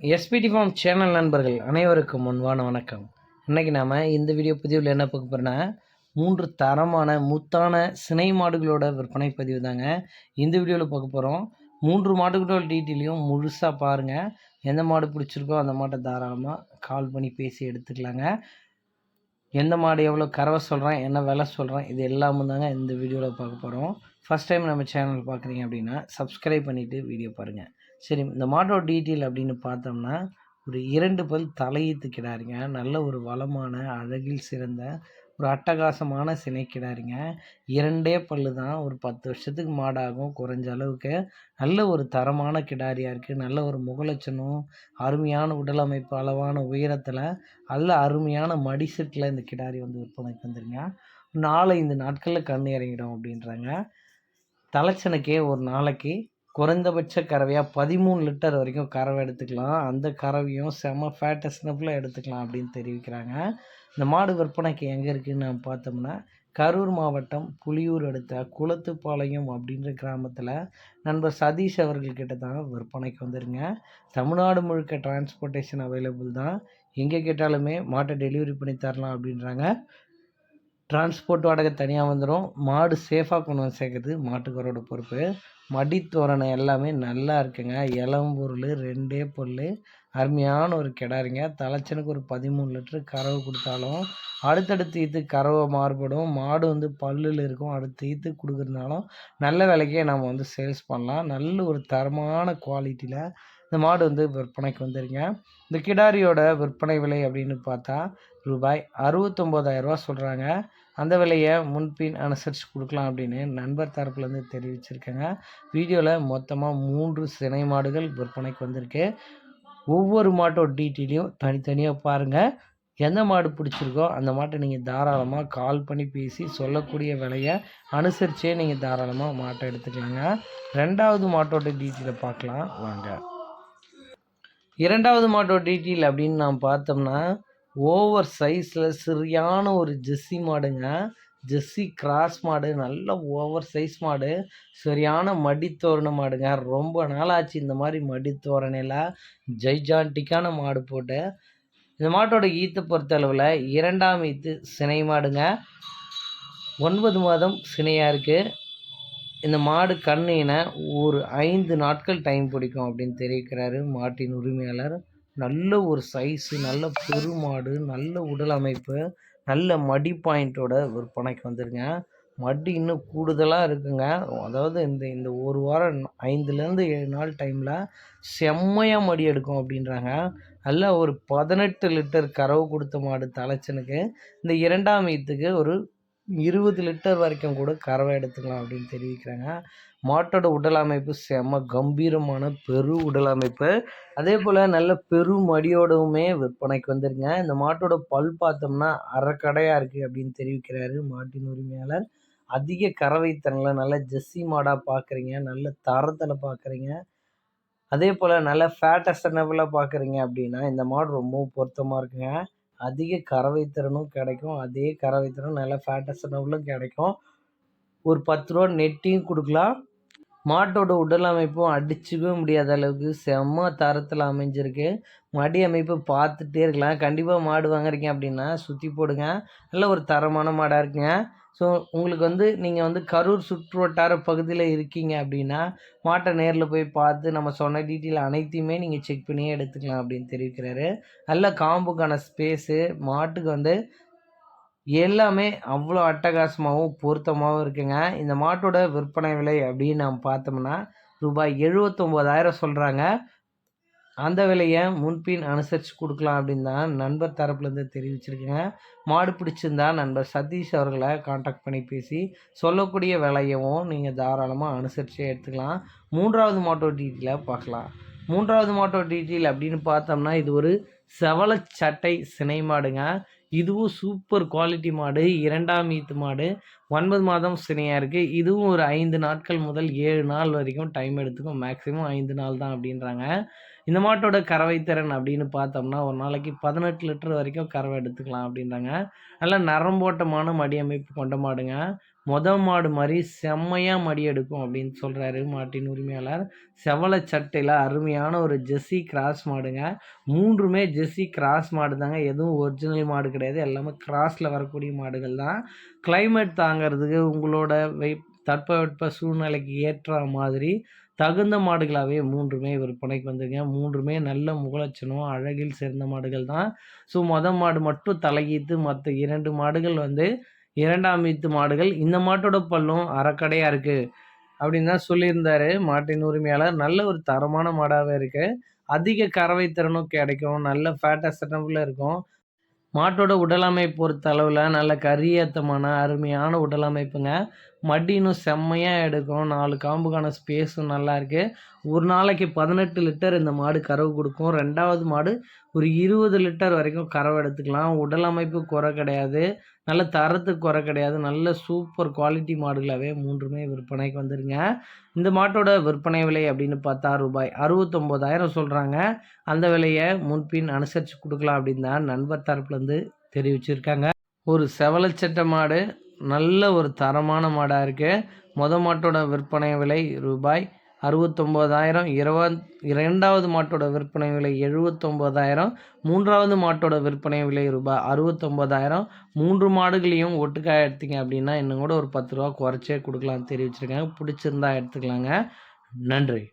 SPD form channel நண்பர்கள் அனைவருக்கும் முன்பான வணக்கம். இன்றைக்கி நாம் இந்த வீடியோ பதிவில் என்ன பார்க்க போகிறோன்னா மூன்று தரமான முத்தான சினை மாடுகளோட விற்பனை பதிவு தாங்க. இந்த வீடியோவில் பார்க்க போகிறோம் மூன்று மாடுகளோட டீட்டெயிலையும் முழுசாக பாருங்கள் எந்த மாடு பிடிச்சிருக்கோ அந்த மாட்டை தாராளமாக கால் பண்ணி பேசி எடுத்துக்கலாங்க. எந்த மாடு எவ்வளோ கறவை சொல்கிறேன் என்ன விலை சொல்கிறேன் இது எல்லாமும் தாங்க இந்த வீடியோவில் பார்க்க போகிறோம் ஃபஸ்ட் டைம் நம்ம சேனல் பார்க்குறீங்க அப்படின்னா சப்ஸ்கிரைப் பண்ணிவிட்டு வீடியோ பாருங்கள் சரி இந்த மாட்டோட டீட்டெயில் அப்படின்னு பார்த்தோம்னா ஒரு இரண்டு பல் தலையீத்து கிடாரிங்க. நல்ல ஒரு வளமான அழகில் சிறந்த ஒரு அட்டகாசமான சினை கிடாரிங்க. இரண்டே பல்லு தான் ஒரு பத்து வருஷத்துக்கு மாடாகும் குறைஞ்ச அளவுக்கு. நல்ல ஒரு தரமான கிடாரியாக இருக்குது நல்ல ஒரு முகலட்சணம் அருமையான உடல் அமைப்பு அளவான உயரத்தில் நல்ல அருமையான மடிசெட்டில் இந்த கிடாரி வந்து விற்பனைக்கு வந்துருங்க நாலஞ்சு நாட்களில் கண் இறங்கிடும் அப்படின்றாங்க. தலைச்சனுக்கே ஒரு நாளைக்கு குறைந்தபட்ச கறவையாக பதிமூணு லிட்டர் வரைக்கும் கறவை எடுத்துக்கலாம். அந்த கறவையும் செம ஃபேட்டஸ்னப்பில் எடுத்துக்கலாம் அப்படின்னு தெரிவிக்கிறாங்க. இந்த மாடு விற்பனைக்கு எங்கே இருக்குதுன்னு நம்ம பார்த்தோம்னா கரூர் மாவட்டம் புலியூர் அடுத்த குளத்துப்பாளையம் அப்படின்ற கிராமத்தில் நண்பர் சதீஷ் அவர்கள்கிட்ட தான் விற்பனைக்கு வந்துருங்க. தமிழ்நாடு முழுக்க டிரான்ஸ்போர்ட்டேஷன் அவைலபிள் தான். எங்கே கேட்டாலுமே மாட்டை டெலிவரி பண்ணி தரலாம் அப்படின்றாங்க. டிரான்ஸ்போர்ட் வாடகை தனியாக வந்துடும் மாடு சேஃபாக கொண்டு வந்து சேர்க்குறது மாட்டுக்காரோட பொறுப்பு. மடி தோரணை எல்லாமே நல்லா இருக்குங்க. இளம்பொருள் ரெண்டே பொருள் அருமையான ஒரு கிடாரிங்க தலைச்சனுக்கு ஒரு பதிமூணு லிட்டரு கறவை கொடுத்தாலும் அடுத்தடுத்து ஈத்து கறவை மாறுபடும். மாடு வந்து பல்லில் இருக்கும். அடுத்து ஈத்து கொடுக்குறதுனாலும் நல்ல விலைக்கே நம்ம வந்து சேல்ஸ் பண்ணலாம். நல்ல ஒரு தரமான குவாலிட்டியில் இந்த மாடு வந்து விற்பனைக்கு வந்துருங்க. இந்த கிடாரியோட விற்பனை விலை அப்படின்னு பார்த்தா ரூபாய் அறுபத்தொம்போதாயிரரூவா சொல்கிறாங்க அந்த விலையை முன்பின் அனுசரித்து கொடுக்கலாம் அப்படின்னு நண்பர் தரப்புலேருந்து தெரிவிச்சிருக்கேங்க. வீடியோவில் மொத்தமாக மூன்று சினை மாடுகள் விற்பனைக்கு வந்திருக்கு. ஒவ்வொரு மாட்டோட டீட்டெயிலையும் தனித்தனியாக பாருங்கள் எந்த மாடு பிடிச்சிருக்கோ அந்த மாட்டை நீங்கள் தாராளமாக கால் பண்ணி பேசி சொல்லக்கூடிய விலையை அனுசரித்தே நீங்கள் தாராளமாக மாட்டை எடுத்துக்கலாங்க. ரெண்டாவது மாட்டோட டீட்டெயிலை பார்க்கலாம். வாங்க. இரண்டாவது மாட்டோட டீட்டெயில் அப்படின்னு நாம் பார்த்தோம்னா ஓவர் சைஸில் சரியான ஒரு ஜெஸ்ஸி மாடுங்க. ஜெஸ்ஸி கிராஸ் மாடு நல்ல ஓவர் சைஸ் மாடு. சரியான மடித்தோரண மாடுங்க. ரொம்ப நாள் ஆச்சு இந்த மாதிரி மடித்தோரணையில் ஜெய்ஜான்டிக்கான மாடு போட்டு. இந்த மாட்டோட ஈத்தை பொறுத்தளவில் இரண்டாம் ஈத்து சினை மாடுங்க. ஒன்பது மாதம் சினையாக இருக்குது இந்த மாடு கண்ணின ஒரு ஐந்து நாட்கள் டைம் பிடிக்கும் அப்படின்னு தெரிவிக்கிறாரு மாட்டின் உரிமையாளர். நல்ல ஒரு சைஸு நல்ல பெருமாடு நல்ல உடல் அமைப்பு நல்ல மடி பாயிண்ட்டோட விற்பனைக்கு வந்துருங்க. மடி இன்னும் கூடுதலாக இருக்குங்க. அதாவது இந்த இந்த ஒரு வாரம் ஐந்துலேருந்து ஏழு நாள் டைமில் செம்மையாக மடி எடுக்கும் அப்படின்றாங்க. நல்ல ஒரு பதினெட்டு லிட்டர் கறவு கொடுத்த மாடு தலைச்சனுக்கு. இந்த இரண்டாம் ஈத்துக்கு ஒரு இருபது லிட்டர் வரைக்கும் கூட கறவை எடுத்துக்கலாம் அப்படின்னு தெரிவிக்கிறாங்க. மாட்டோட உடல் அமைப்பு செம்ம கம்பீரமான பெரு உடல் அமைப்பு. அதே போல் நல்ல பெரும் மடியோடவுமே விற்பனைக்கு வந்துருங்க. இந்த மாட்டோட பல் பார்த்தோம்னா அறக்கடையாக இருக்குது அப்படின்னு தெரிவிக்கிறாரு மாட்டின் உரிமையாளர். அதிக கறவைத்தனங்களை நல்ல ஜெஸ்ஸி மாடாக பார்க்குறீங்க நல்ல தரத்தில் பார்க்குறீங்க அதே போல் நல்ல ஃபேட்டஸ்டனபிளாக பார்க்குறீங்க அப்படின்னா இந்த மாடு ரொம்பவும் பொருத்தமாக இருக்குங்க. அதிக கறவை திறனும் கிடைக்கும். அதே கறவை திறன் நல்ல ஃபேட்டஸ்டனபிளும் கிடைக்கும். ஒரு பத்து ரூபா நெட்டியும் கொடுக்கலாம். மாட்டோட உடல் அமைப்பும் அடிச்சுக்கவே முடியாத அளவுக்கு செம்ம தரத்தில் அமைஞ்சிருக்கு. மடி அமைப்பு பார்த்துட்டே இருக்கலாம். கண்டிப்பாக மாடு வாங்குறீங்க அப்படின்னா சுற்றி போடுங்க. நல்ல ஒரு தரமான மாடாக இருக்குங்க. ஸோ உங்களுக்கு வந்து நீங்கள் வந்து கரூர் சுற்றுவட்டார பகுதியில் இருக்கீங்க அப்படின்னா மாட்டை நேரில் போய் பார்த்து நம்ம சொன்ன டீட்டெயில் அனைத்தையுமே நீங்கள் செக் பண்ணியே எடுத்துக்கலாம் அப்படின்னு தெரிவிக்கிறாரு. நல்ல காம்புக்கான ஸ்பேஸு. மாட்டுக்கு வந்து எல்லாமே அவ்வளோ அட்டகாசமாகவும் பொருத்தமாகவும் இருக்குங்க. இந்த மாட்டோட விற்பனை விலை அப்படின்னு நம்ம பார்த்தோம்னா ரூபாய் எழுபத்தொம்போதாயிரம் சொல்கிறாங்க அந்த விலையை முன்பின் அனுசரித்து கொடுக்கலாம் அப்படின்னு தான் நண்பர் தரப்புலேருந்து தெரிவிச்சிருக்கேங்க. மாடு பிடிச்சிருந்தா நண்பர் சதீஷ் அவர்களை காண்டாக்ட் பண்ணி பேசி சொல்லக்கூடிய விலையவும் நீங்கள் தாராளமாக அனுசரித்து எடுத்துக்கலாம். மூன்றாவது மாட்டோ டீட்டெயிலை பார்க்கலாம். மூன்றாவது மாட்டோ டீட்டெயில் அப்படின்னு பார்த்தோம்னா இது ஒரு செவல சட்டை சினை மாடுங்க. இதுவும் சூப்பர் குவாலிட்டி மாடு இரண்டாம் ஈத்து மாடு. ஒன்பது மாதம் சினையாக இருக்குது இதுவும் ஒரு ஐந்து நாட்கள் முதல் ஏழு நாள் வரைக்கும் டைம் எடுத்துக்கும். மேக்ஸிமம் ஐந்து நாள் தான் அப்படின்றாங்க. இந்த மாட்டோட கறவை திறன் அப்படின்னு பார்த்தோம்னா ஒரு நாளைக்கு பதினெட்டு லிட்டர் வரைக்கும் கறவை எடுத்துக்கலாம் அப்படின்றாங்க. நல்ல நரம்போட்டமான மடி அமைப்பு கொண்ட மாடுங்க. மொத மாடு மாதிரி செம்மையாக மடி எடுக்கும் அப்படின்னு சொல்கிறாரு மாட்டின் உரிமையாளர். செவலை சட்டையில் அருமையான ஒரு ஜெஸ்ஸி கிராஸ் மாடுங்க. மூன்றுமே ஜெஸ்ஸி கிராஸ் மாடு தாங்க எதுவும் ஒரிஜினல் மாடு கிடையாது. எல்லாமே கிராஸில் வரக்கூடிய மாடுகள் தான் கிளைமேட் தாங்கிறதுக்கு உங்களோட வெ தட்பவெட்ப சூழ்நிலைக்கு ஏற்ற மாதிரி தகுந்த மாடுகளாகவே மூன்றுமே விற்பனைக்கு வந்துருங்க மூன்றுமே நல்ல முகலட்சணம் அழகில் சேர்ந்த மாடுகள் தான். ஸோ மொத மாடு மட்டும் தலையீத்து மற்ற இரண்டு மாடுகள் வந்து இரண்டாம் ஈத்து மாடுகள். இந்த மாட்டோட பல்லும் அறக்கடையாக இருக்குது அப்படின்னு தான் சொல்லியிருந்தாரு மாட்டின் உரிமையாளர். நல்ல ஒரு தரமான மாடாகவே இருக்குது அதிக கறவை திறனும் கிடைக்கும். நல்ல ஃபேட்டாக செட்டப்பில் இருக்கும். மாட்டோட உடலமைப்பு பொறுத்த அளவில் நல்ல கரியத்தமான அருமையான உடலமைப்புங்க. மடி செம்மையாக எடுக்கும். நாலு காம்புக்கான ஸ்பேஸும் நல்லா இருக்குது ஒரு நாளைக்கு பதினெட்டு லிட்டர் இந்த மாடு கறவு கொடுக்கும். ரெண்டாவது மாடு ஒரு இருபது லிட்டர் வரைக்கும் கறவை எடுத்துக்கலாம். உடல் அமைப்பு குறை கிடையாது. நல்ல தரத்துக்கு குறை கிடையாது. நல்ல சூப்பர் குவாலிட்டி மாடுகளாகவே மூன்றுமே விற்பனைக்கு வந்துருங்க. இந்த மாட்டோட விற்பனை விலை அப்படின்னு பார்த்தா ரூபாய் அறுபத்தொம்போதாயிரம் சொல்கிறாங்க அந்த விலையை முன்பின் அனுசரித்து கொடுக்கலாம் அப்படின்னு தான் நண்பர் தரப்புலேருந்து தெரிவிச்சிருக்காங்க. ஒரு செவலச்சட்ட மாடு நல்ல ஒரு தரமான மாடாக இருக்குது மொத மாட்டோட விற்பனை விலை ரூபாய் அறுபத்தொம்போதாயிரம் இருபத் இரண்டாவது மாட்டோட விற்பனை விலை எழுபத்தொம்போதாயிரம் மூன்றாவது மாட்டோட விற்பனை விலை ரூபாய் அறுபத்தொம்போதாயிரம். மூன்று மாடுகளையும் ஒட்டுக்காக எடுத்தீங்க அப்படின்னா இன்னும் கூட ஒரு பத்து ரூபா குறைச்சே கொடுக்கலாம் தெரிவிச்சிருக்காங்க. பிடிச்சிருந்தா எடுத்துக்கலாங்க. நன்றி.